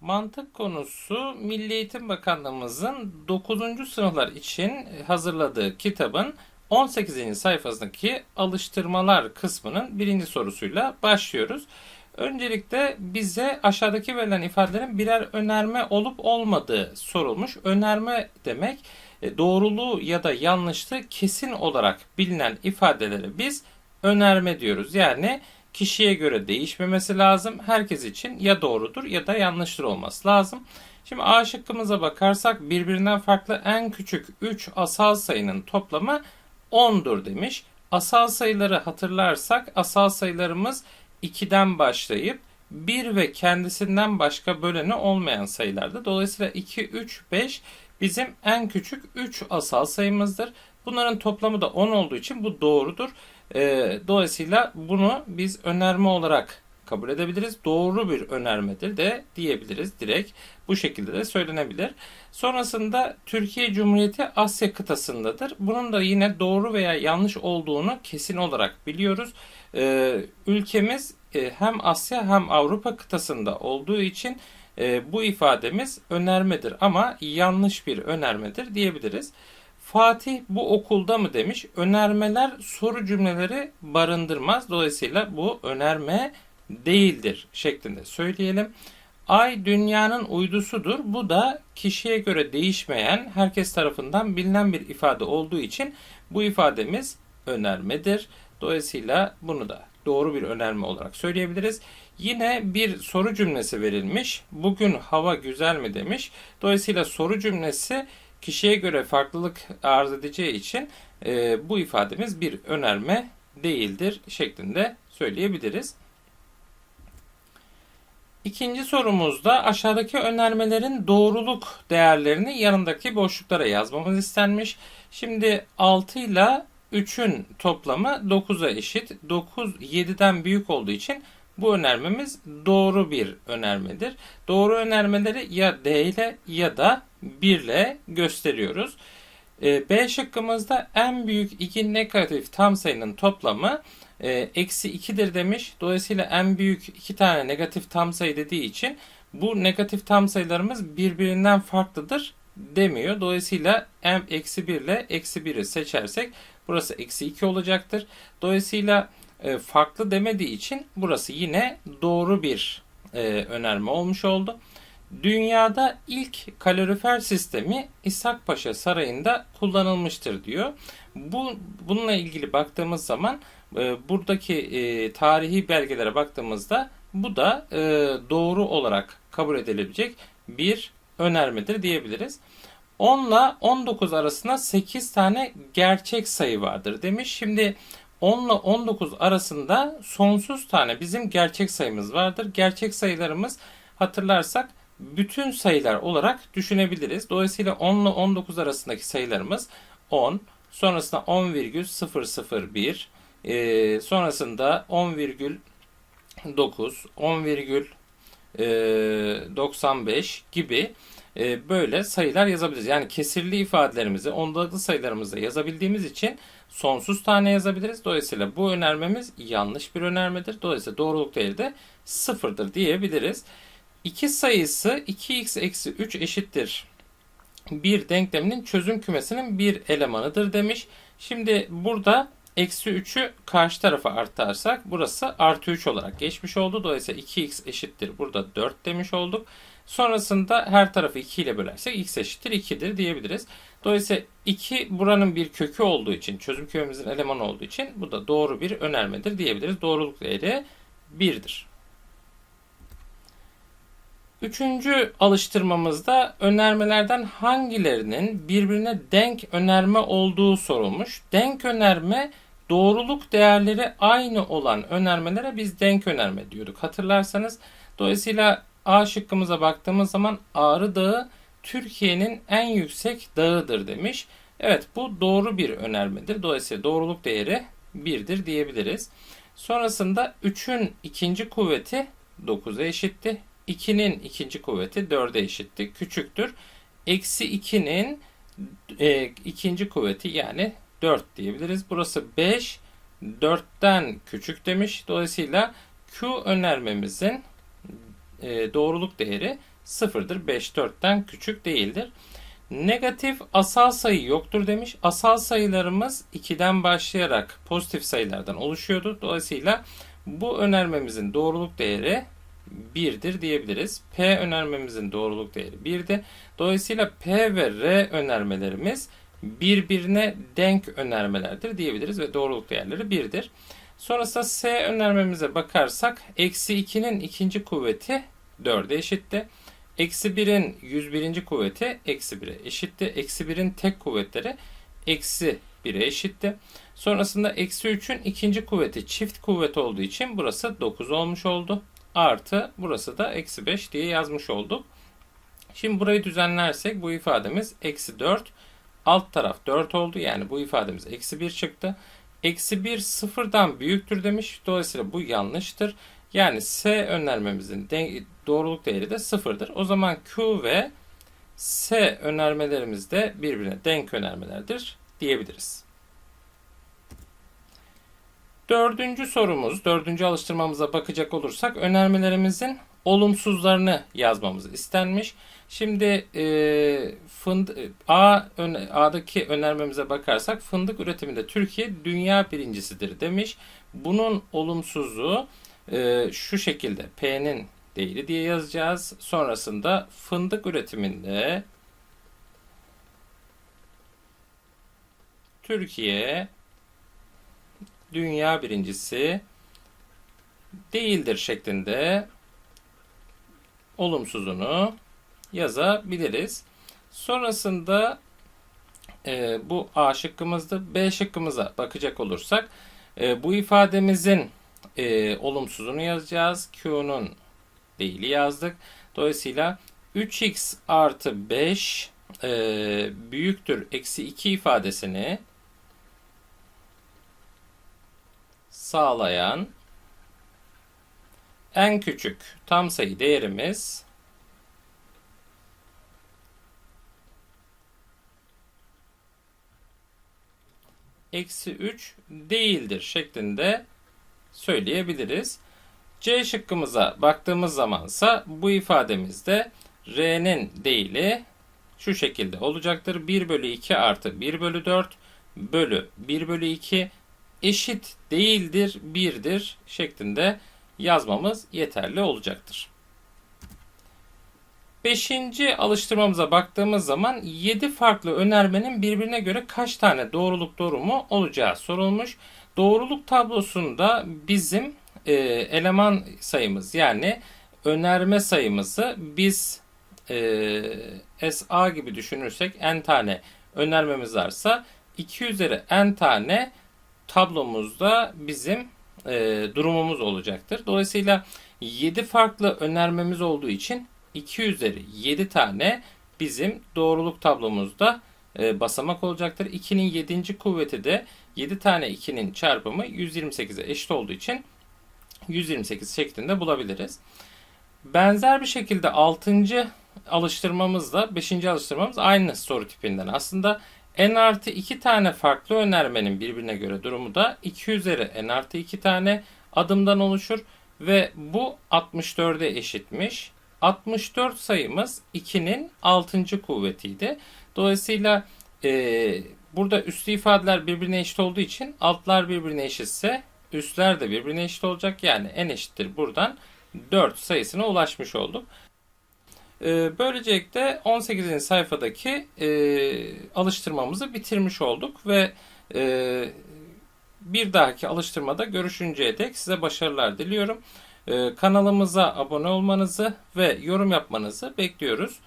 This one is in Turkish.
Mantık konusu Milli Eğitim Bakanlığımızın 9. sınıflar için hazırladığı kitabın 18. sayfasındaki alıştırmalar kısmının birinci sorusuyla başlıyoruz. Öncelikle bize aşağıdaki verilen ifadelerin birer önerme olup olmadığı sorulmuş. Önerme demek e, doğruluğu ya da yanlışlığı kesin olarak bilinen ifadelere biz önerme diyoruz. Yani kişiye göre değişmemesi lazım. Herkes için ya doğrudur ya da yanlıştır olması lazım. Şimdi A şıkkımıza bakarsak birbirinden farklı en küçük 3 asal sayının toplamı 10'dur demiş. Asal sayıları hatırlarsak asal sayılarımız 2'den başlayıp 1 ve kendisinden başka böleni olmayan sayılardı. Dolayısıyla 2, 3, 5 bizim en küçük 3 asal sayımızdır. Bunların toplamı da 10 olduğu için bu doğrudur. Ee, dolayısıyla bunu biz önerme olarak kabul edebiliriz. Doğru bir önermedir de diyebiliriz direkt. Bu şekilde de söylenebilir. Sonrasında Türkiye Cumhuriyeti Asya kıtasındadır. Bunun da yine doğru veya yanlış olduğunu kesin olarak biliyoruz. Ee, ülkemiz e, hem Asya hem Avrupa kıtasında olduğu için e, bu ifademiz önermedir ama yanlış bir önermedir diyebiliriz. Fatih bu okulda mı demiş. Önermeler soru cümleleri barındırmaz. Dolayısıyla bu önerme değildir şeklinde söyleyelim. Ay dünyanın uydusudur. Bu da kişiye göre değişmeyen, herkes tarafından bilinen bir ifade olduğu için bu ifademiz önermedir. Dolayısıyla bunu da doğru bir önerme olarak söyleyebiliriz. Yine bir soru cümlesi verilmiş. Bugün hava güzel mi demiş. Dolayısıyla soru cümlesi kişiye göre farklılık arz edeceği için e, bu ifademiz bir önerme değildir şeklinde söyleyebiliriz. İkinci sorumuzda aşağıdaki önermelerin doğruluk değerlerini yanındaki boşluklara yazmamız istenmiş. Şimdi 6 ile 3'ün toplamı 9'a eşit. 9 7'den büyük olduğu için bu önermemiz doğru bir önermedir. Doğru önermeleri ya D ile ya da 1 ile gösteriyoruz. E, B şıkkımızda en büyük iki negatif tam sayının toplamı e, eksi 2'dir demiş. Dolayısıyla en büyük iki tane negatif tam sayı dediği için bu negatif tam sayılarımız birbirinden farklıdır demiyor. Dolayısıyla m eksi 1 ile eksi 1'i seçersek burası eksi 2 olacaktır. Dolayısıyla e, farklı demediği için burası yine doğru bir önerme olmuş oldu. Dünyada ilk kalorifer sistemi İshak Paşa Sarayı'nda kullanılmıştır diyor. Bu bununla ilgili baktığımız zaman e, buradaki e, tarihi belgelere baktığımızda bu da e, doğru olarak kabul edilebilecek bir önermedir diyebiliriz. 10 ile 19 arasında 8 tane gerçek sayı vardır demiş. Şimdi 10 ile 19 arasında sonsuz tane bizim gerçek sayımız vardır. Gerçek sayılarımız hatırlarsak bütün sayılar olarak düşünebiliriz. Dolayısıyla 10 ile 19 arasındaki sayılarımız 10, sonrasında 10,001, e, sonrasında 10,9, 10,95 gibi e, böyle sayılar yazabiliriz. Yani kesirli ifadelerimizi ondalıklı sayılarımızda yazabildiğimiz için sonsuz tane yazabiliriz. Dolayısıyla bu önermemiz yanlış bir önermedir. Dolayısıyla doğruluk değeri de sıfırdır diyebiliriz. 2 sayısı 2x eksi 3 eşittir. Bir denkleminin çözüm kümesinin bir elemanıdır demiş. Şimdi burada eksi 3'ü karşı tarafa artarsak burası artı 3 olarak geçmiş oldu. Dolayısıyla 2x eşittir. Burada 4 demiş olduk. Sonrasında her tarafı 2 ile bölersek x eşittir 2'dir diyebiliriz. Dolayısıyla 2 buranın bir kökü olduğu için, çözüm kümemizin elemanı olduğu için bu da doğru bir önermedir diyebiliriz. Doğruluk değeri 1'dir. Üçüncü alıştırmamızda önermelerden hangilerinin birbirine denk önerme olduğu sorulmuş. Denk önerme doğruluk değerleri aynı olan önermelere biz denk önerme diyorduk. Hatırlarsanız dolayısıyla A şıkkımıza baktığımız zaman Ağrı Dağı Türkiye'nin en yüksek dağıdır demiş. Evet bu doğru bir önermedir. Dolayısıyla doğruluk değeri 1'dir diyebiliriz. Sonrasında 3'ün ikinci kuvveti 9'a eşitti. 2'nin ikinci kuvveti 4'e eşitti. Küçüktür. Eksi 2'nin e, ikinci kuvveti yani 4 diyebiliriz. Burası 5 4'ten küçük demiş. Dolayısıyla Q önermemizin e, doğruluk değeri sıfırdır. 5 4'ten küçük değildir. Negatif asal sayı yoktur demiş. Asal sayılarımız 2'den başlayarak pozitif sayılardan oluşuyordu. Dolayısıyla bu önermemizin doğruluk değeri 1'dir diyebiliriz. P önermemizin doğruluk değeri 1'di. Dolayısıyla P ve R önermelerimiz birbirine denk önermelerdir diyebiliriz ve doğruluk değerleri 1'dir. Sonrasında S önermemize bakarsak eksi 2'nin ikinci kuvveti 4'e eşitti. Eksi 1'in 101. kuvveti eksi 1'e eşitti. Eksi 1'in tek kuvvetleri eksi 1'e eşitti. Sonrasında eksi 3'ün ikinci kuvveti çift kuvvet olduğu için burası 9 olmuş oldu. Artı burası da eksi 5 diye yazmış olduk. Şimdi burayı düzenlersek bu ifademiz eksi 4. Alt taraf 4 oldu. Yani bu ifademiz eksi 1 çıktı. Eksi 1 sıfırdan büyüktür demiş. Dolayısıyla bu yanlıştır. Yani S önermemizin doğruluk değeri de sıfırdır. O zaman Q ve S önermelerimiz de birbirine denk önermelerdir diyebiliriz. Dördüncü sorumuz, dördüncü alıştırmamıza bakacak olursak önermelerimizin olumsuzlarını yazmamız istenmiş. Şimdi e, fındı, A A'daki önermemize bakarsak fındık üretiminde Türkiye dünya birincisidir demiş. Bunun olumsuzluğu e, şu şekilde P'nin değeri diye yazacağız. Sonrasında fındık üretiminde Türkiye dünya birincisi değildir şeklinde olumsuzunu yazabiliriz. Sonrasında e, bu A şıkkımızdı. B şıkkımıza bakacak olursak e, bu ifademizin e, olumsuzunu yazacağız. Q'nun değili yazdık. Dolayısıyla 3x artı 5 e, büyüktür eksi 2 ifadesini sağlayan en küçük tam sayı değerimiz eksi 3 değildir şeklinde söyleyebiliriz. C şıkkımıza baktığımız zamansa bu ifademizde R'nin değili şu şekilde olacaktır. 1 bölü 2 artı 1 bölü 4 bölü 1 bölü 2 eşit değildir 1'dir şeklinde yazmamız yeterli olacaktır. Beşinci alıştırmamıza baktığımız zaman 7 farklı önermenin birbirine göre kaç tane doğruluk durumu olacağı sorulmuş. Doğruluk tablosunda bizim e, eleman sayımız yani önerme sayımızı biz e, SA gibi düşünürsek n tane önermemiz varsa 2 üzeri n tane tablomuzda bizim e, durumumuz olacaktır. Dolayısıyla 7 farklı önermemiz olduğu için 2 üzeri 7 tane bizim doğruluk tablomuzda e, basamak olacaktır. 2'nin 7. kuvveti de 7 tane 2'nin çarpımı 128'e eşit olduğu için 128 şeklinde bulabiliriz. Benzer bir şekilde 6. alıştırmamızla 5. alıştırmamız aynı soru tipinden. Aslında n artı 2 tane farklı önermenin birbirine göre durumu da 2 üzeri n artı 2 tane adımdan oluşur ve bu 64'e eşitmiş. 64 sayımız 2'nin 6. kuvvetiydi. Dolayısıyla e, burada üslü ifadeler birbirine eşit olduğu için altlar birbirine eşitse üstler de birbirine eşit olacak. Yani n eşittir buradan 4 sayısına ulaşmış olduk. E, böylelikle 18. sayfadaki e, alıştırmamızı bitirmiş olduk ve e, bir dahaki alıştırmada görüşünceye dek size başarılar diliyorum. E, kanalımıza abone olmanızı ve yorum yapmanızı bekliyoruz.